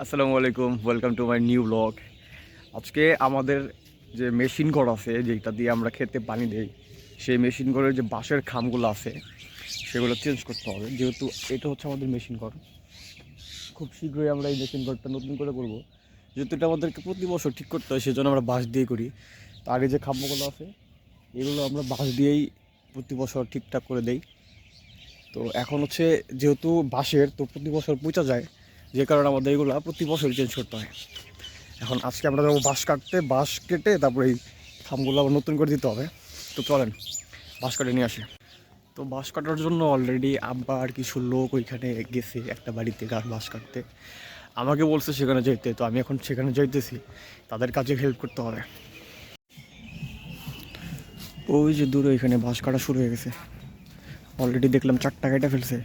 আসসালামু আলাইকুম। Welcome to my new blog আজকে আমাদের যে মেশিন ঘর আছে, যেটা দিয়ে আমরা খেতে পানি দেই, সেই মেশিন ঘরের যে বাঁশের খামগুলো আছে, সেগুলো চেঞ্জ করতে হবে। যেহেতু এটা হচ্ছে আমাদের মেশিন ঘর, খুব শীঘ্রই আমরা এই মেশিন ঘরটা নতুন করে করব। যেহেতু এটা আমাদেরকে প্রতি বছর ঠিক করতে হয়, সেজন্য আমরা বাঁশ দিয়ে করি। তার আগে যে খাম্যগুলো আছে, এগুলো আমরা বাঁশ দিয়েই প্রতি বছর ঠিকঠাক করে দেই। তো এখন হচ্ছে যেহেতু বাঁশের, তো প্রতি বছর পচা যায়, যে কারণে আমাদের এগুলো প্রতি বছর চেঞ্জ করতে হয়। এখন আজকে আমরা যাব বাঁশ কাটতে, বাঁশ কেটে তারপরে এই খামগুলো আবার নতুন করে দিতে হবে। তো চলেন, বাঁশ কাটে নিয়ে আসি। তো বাঁশ কাটার জন্য অলরেডি আব্বা আর কিছু লোক ওইখানে গেছে একটা বাড়িতে গাছ বাঁশ কাটতে। আমাকে বলছে সেখানে যাইতে, তো আমি এখন সেখানে যাইতেছি। তাদের কাজে হেল্প করতে হবে। ওই যে দূরে এখানে বাঁশ কাটা শুরু হয়ে গেছে। অলরেডি দেখলাম চারটা কেটে ফেলছে।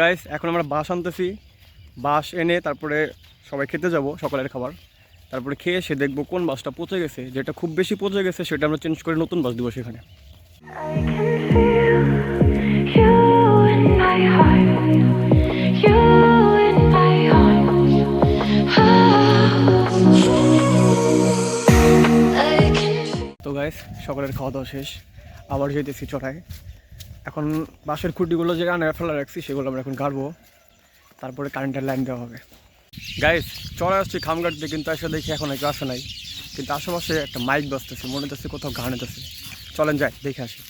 গাইস এখন আমরা বাস আনতেছি। বাস এনে তারপরে সবাই খেতে যাব সকালের খাবার। তারপরে খেয়ে এসে দেখব কোন বাসটা পচে গেছে। যেটা খুব বেশি পচে গেছে সেটা আমরা চেঞ্জ করে নতুন বাস দিব সেখানে। তো গাইস সকালের খাওয়া দাওয়া শেষ। আবার যেতেছি চড়ায় এখন বাঁশের খুঁটিগুলো যে আনে ফেলা রাখছি, সেগুলো আমরা এখন গাড়বো। তারপরে কারেন্টের লাইন দেওয়া হবে। গাইস চলে আসছি খামগাড়তে, কিন্তু এসে দেখি এখন কেউ আসে নাই। কিন্তু আশেপাশে একটা মাইক বসতেছে, মনে হচ্ছে কোথাও গান হতেছে চলেন যাই, দেখে আসি।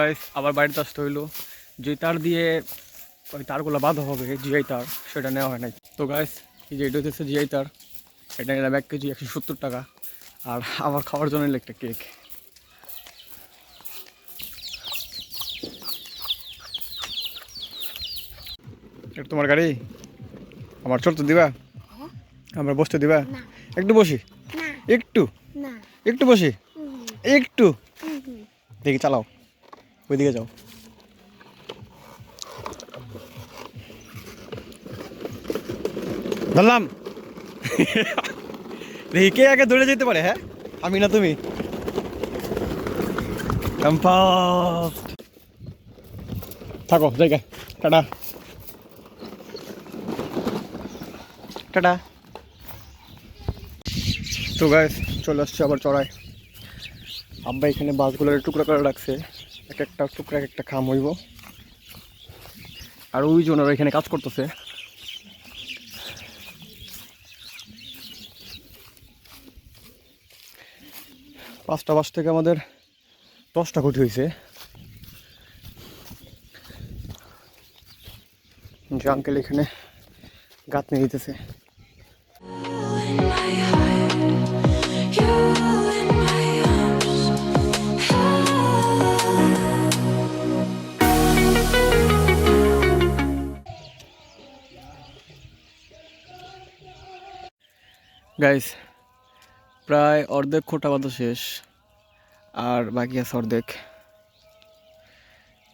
গাইস আবার বাড়িতে আসতে হইল। যে তার দিয়ে ওই তারগুলো বাঁধা হবে জিআই তার সেটা নেওয়া হয় নাই। তো গাইস এই যে এটা হচ্ছে জিআই তার এটা নিলাম এক কেজি একশো সত্তর টাকা। আর আমার খাওয়ার জন্য একটা কেক এটা তোমার গাড়ি? আমার চলতে দিবা? আমার বসতে দিবা? একটু বসি? একটু? একটু বসি? একটু? দেখি চালাও। ওইদিকে যাও। ধরলাম। কে আগে দৌড়ে যেতে পারে হ্যাঁ? আমি না তুমি? থাকো, জায়গা। টাটা। টাটা। তো গাইস চলে আসছে আবার চড়ায়। আব্বা এখানে বাসগুলোর টুকরা করে রাখছে। এক একটা টুকরা এক একটা খাম হইব। আর ওই জন্য এখানে কাজ করতেছে। পাঁচটা বাস থেকে আমাদের দশটা কোটি হয়েছে যে আঙ্কেল এখানে গাত নিয়ে দিতেছে। গাইস প্রায় অর্ধেক খোটা বাঁধা শেষ, আর বাকি আছে অর্ধেক।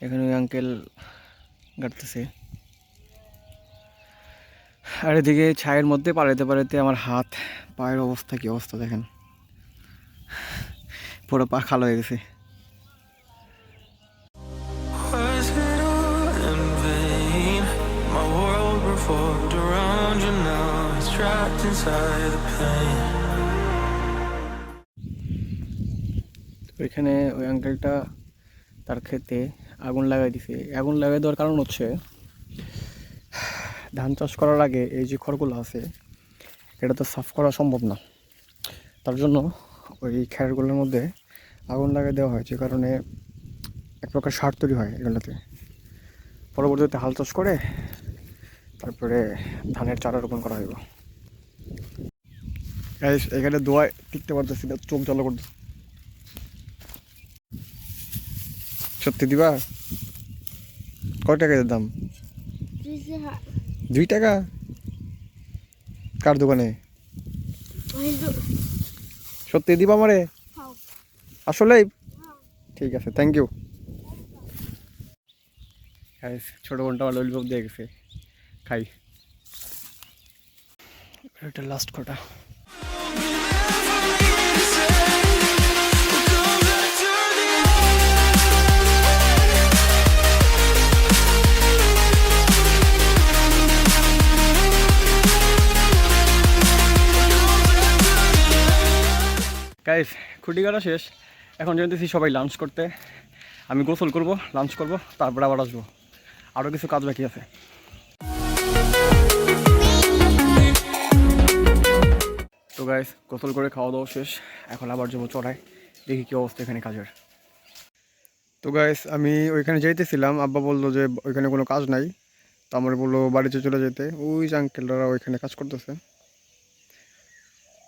এখানে ওই আঙ্কেল গাড়তেছে আর এদিকে ছায়ের মধ্যে পাড়াইতে পাড়াইতে আমার হাত, পায়ের অবস্থা কি অবস্থা দেখেন। পুরো পা খালো হয়ে গেছে। ওইখানে ওই আঙ্কেলটা তার ক্ষেতে আগুন লাগাই দিছে। আগুন লাগাই দেওয়ার কারণ হচ্ছে, ধান চাষ করার আগে এই যে খড়গুলো আছে, এটা তো সাফ করা সম্ভব না। তার জন্য ওই খ্যারগুলোর মধ্যে আগুন লাগাই দেওয়া হয়, যে কারণে এক প্রকার সার তৈরি হয় এগুলোতে। পরবর্তীতে হাল চাষ করে তারপরে ধানের চারা রোপণ করা হইব। এখানে দোয়ায় টিকতে পারতেছি না চোখ জ্বালা করতেছে। সত্যি দিবা? কয় টাকা দাম? দুই টাকা? কার দোকানে? সত্যি দিবা আমারে? আসলে? ঠিক আছে থ্যাংক ইউ ছোট বোনটা ললিপপ দিয়ে গেছে। খাই। এটা লাস্ট কটা গাইস খুঁটি কাটা শেষ। এখন জানতেছি সবাই লাঞ্চ করতে। আমি গোসল করব লাঞ্চ করব, তারপর আবার আসব। আরও কিছু কাজ বাকি আছে। তো গাইস গোসল করে খাওয়া দাওয়া শেষ। এখন আবার যাব চড়াই। দেখি কী অবস্থা এখানে কাজের। তো গাইস আমি ওইখানে যাইতেছিলাম। আব্বা বলল যে, ওইখানে কোনো কাজ নাই। তো আমার বলল, বাড়িতে চলে যেতে। ওই আঙ্কেলরা ওইখানে কাজ করতেছে।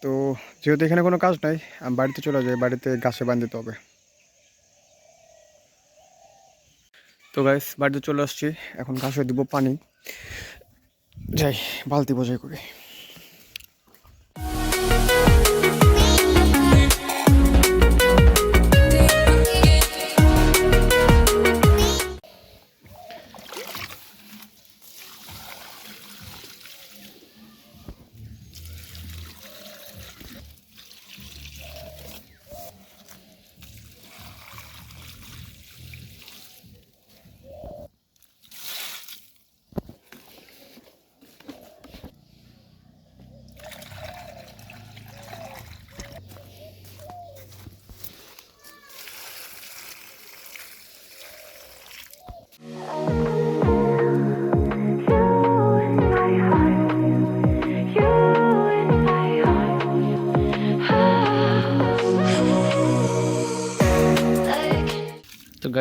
তো যেহেতু এখানে কোনো কাজ নাই, আমি বাড়িতে চলে যাই, বাড়িতে গাছে বাঁধিতে হবে। তো গাইস বাড়িতে চলে আসছি। এখন ঘাসে দিব পানি। যাই, বালতি বোঝাই করে।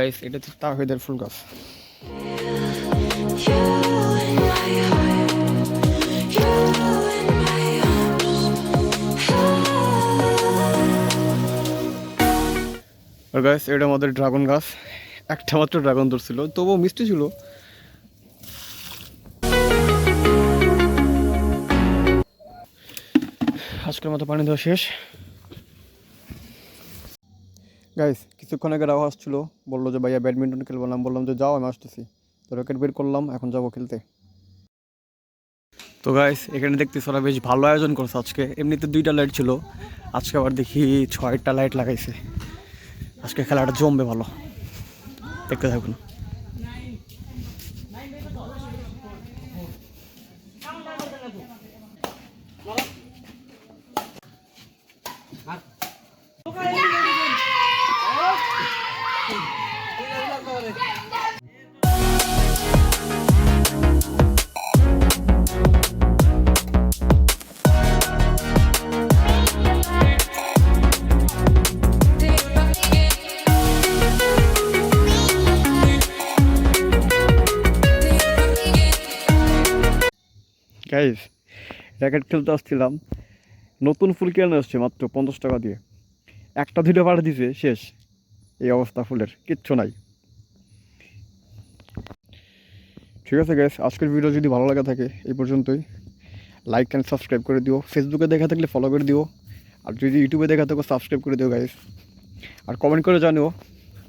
গাইস এটা হচ্ছে তাহিদের ফুল গাছ। গাছ এটা আমাদের ড্রাগন গাছ। একটা মাত্র ড্রাগন ধরছিল, তবুও মিষ্টি ছিল। আজকের মতো পানি দেওয়া শেষ। গাইস কিছুক্ষণ আগে রাও আসছিল, বলল যে, ভাইয়া ব্যাডমিন্টন খেলব না। বললাম যে, যাও, আমি আসতেছি। তো রকেট বের করলাম, এখন যাব খেলতে। তো গাইস এখানে দেখতেছি ওরা বেশ ভালো আয়োজন করছে আজকে। এমনিতে দুইটা লাইট ছিল, আজকে আবার দেখি ছয়টা লাইট লাগাইছে। আজকে খেলাটা জমবে ভালো। দেখতে থাকুন। র্যাকেট খেলতে আসছিলাম। নতুন ফুল কিনে আসছে মাত্র পঞ্চাশ টাকা দিয়ে। একটা দুটো পাড়া দিছে, শেষ। এই অবস্থা ফুলের, কিচ্ছু নাই। ঠিক আছে গ্যাস আজকের ভিডিও যদি ভালো লাগা থাকে, এই পর্যন্তই। লাইক অ্যান্ড সাবস্ক্রাইব করে দিও। ফেসবুকে দেখা থাকলে ফলো করে দিও। আর যদি ইউটিউবে দেখা থাকো সাবস্ক্রাইব করে দিও গাইস আর কমেন্ট করে জানিও,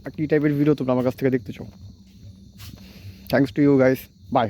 আর কী টাইপের ভিডিও তোমরা আমার কাছ থেকে দেখতে চাও। Thanks to you guys bye